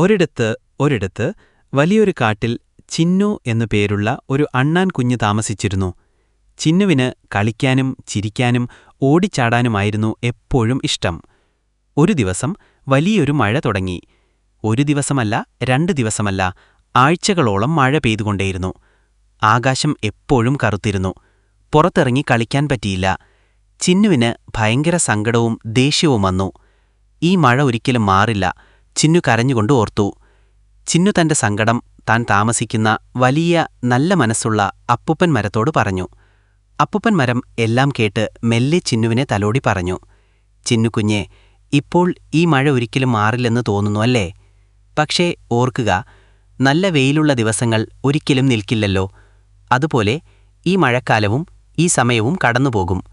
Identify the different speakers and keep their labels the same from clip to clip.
Speaker 1: ഒരിടത്ത് ഒരിടത്ത് വലിയൊരു കാട്ടിൽ ചിന്നു എന്നു പേരുള്ള ഒരു അണ്ണാൻ കുഞ്ഞ് താമസിച്ചിരുന്നു. ചിന്നുവിന് കളിക്കാനും ചിരിക്കാനും ഓടിച്ചാടാനുമായിരുന്നു എപ്പോഴും ഇഷ്ടം. ഒരു ദിവസം വലിയൊരു മഴ തുടങ്ങി. ഒരു ദിവസമല്ല രണ്ട് ദിവസമല്ല ആഴ്ചകളോളം മഴ പെയ്തുകൊണ്ടേയിരുന്നു. ആകാശം എപ്പോഴും കറുത്തിരുന്നു. പുറത്തിറങ്ങി കളിക്കാൻ പറ്റിയില്ല. ചിന്നുവിന് ഭയങ്കര സങ്കടവും ദേഷ്യവും വന്നു. ഈ മഴ ഒരിക്കലും മാറില്ല. ചിന്നു കരഞ്ഞുകൊണ്ട് ഓർത്തു. ചിന്നു തന്റെ സങ്കടം താൻ താമസിക്കുന്ന വലിയ നല്ല മനസ്സുള്ള അപ്പുപ്പൻ മരത്തോട് പറഞ്ഞു. അപ്പുപ്പൻ മരം എല്ലാം കേട്ട് മെല്ലെ ചിന്നുവിനെ തലോടി പറഞ്ഞു. ചിന്നു ചിന്നുകുഞ്ഞെ ഇപ്പോൾ ഈ മഴ ഒരിക്കലും മാറില്ലെന്ന് തോന്നുന്നു അല്ലേ? പക്ഷേ ഓർക്കുക നല്ല വെയിലുള്ള ദിവസങ്ങൾ ഒരിക്കലും നിൽക്കില്ലല്ലോ. അതുപോലെ ഈ മഴക്കാലവും ഈ സമയവും കടന്നുപോകും.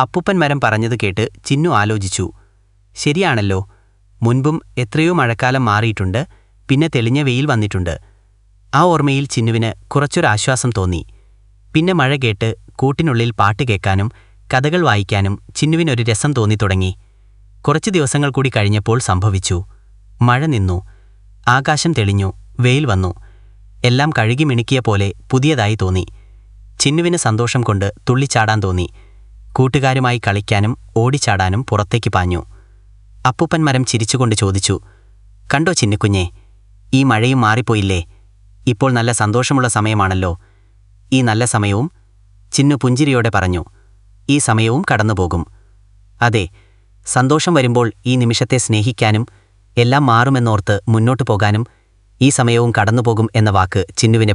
Speaker 1: അപ്പുപ്പൻ മരം പറഞ്ഞത് കേട്ട് ചിന്നു ആലോചിച്ചു. ശരിയാണല്ലോ മുൻപും എത്രയോ മഴക്കാലം മാറിയിട്ടുണ്ട് പിന്നെ തെളിഞ്ഞ വെയിൽ വന്നിട്ടുണ്ട്. ആ ഓർമ്മയിൽ ചിന്നുവിന് കുറച്ചൊരാശ്വാസം തോന്നി. പിന്നെ മഴ കേട്ട് കൂട്ടിനുള്ളിൽ പാട്ട് കേൾക്കാനും കഥകൾ വായിക്കാനും ചിന്നുവിനൊരു രസം തോന്നി തുടങ്ങി. കുറച്ച് ദിവസങ്ങൾ കൂടി കഴിഞ്ഞപ്പോൾ സംഭവിച്ചു. മഴ നിന്നു. ആകാശം തെളിഞ്ഞു. വെയിൽ വന്നു. എല്ലാം കഴുകി മിണുക്കിയ പോലെ പുതിയതായി തോന്നി. ചിന്നുവിന് സന്തോഷം കൊണ്ട് തുള്ളിച്ചാടാൻ തോന്നി. കൂട്ടുകാരുമായി കളിക്കാനും ഓടിച്ചാടാനും പുറത്തേക്ക് പാഞ്ഞു. അപ്പൂപ്പൻ മരം ചിരിച്ചുകൊണ്ട് ചോദിച്ചു കണ്ടോ ചിന്നിക്കുഞ്ഞെ ഈ മഴയും മാറിപ്പോയില്ലേ? ഇപ്പോൾ നല്ല സന്തോഷമുള്ള സമയമാണല്ലോ. ഈ നല്ല സമയവും ചിന്നു പുഞ്ചിരിയോടെ പറഞ്ഞു ഈ സമയവും കടന്നുപോകും. അതെ സന്തോഷം വരുമ്പോൾ ഈ നിമിഷത്തെ സ്നേഹിക്കാനും എല്ലാം മാറുമെന്നോർത്ത് മുന്നോട്ടു പോകാനും ഈ സമയവും കടന്നുപോകും എന്ന വാക്ക് ചിന്നുവിനെ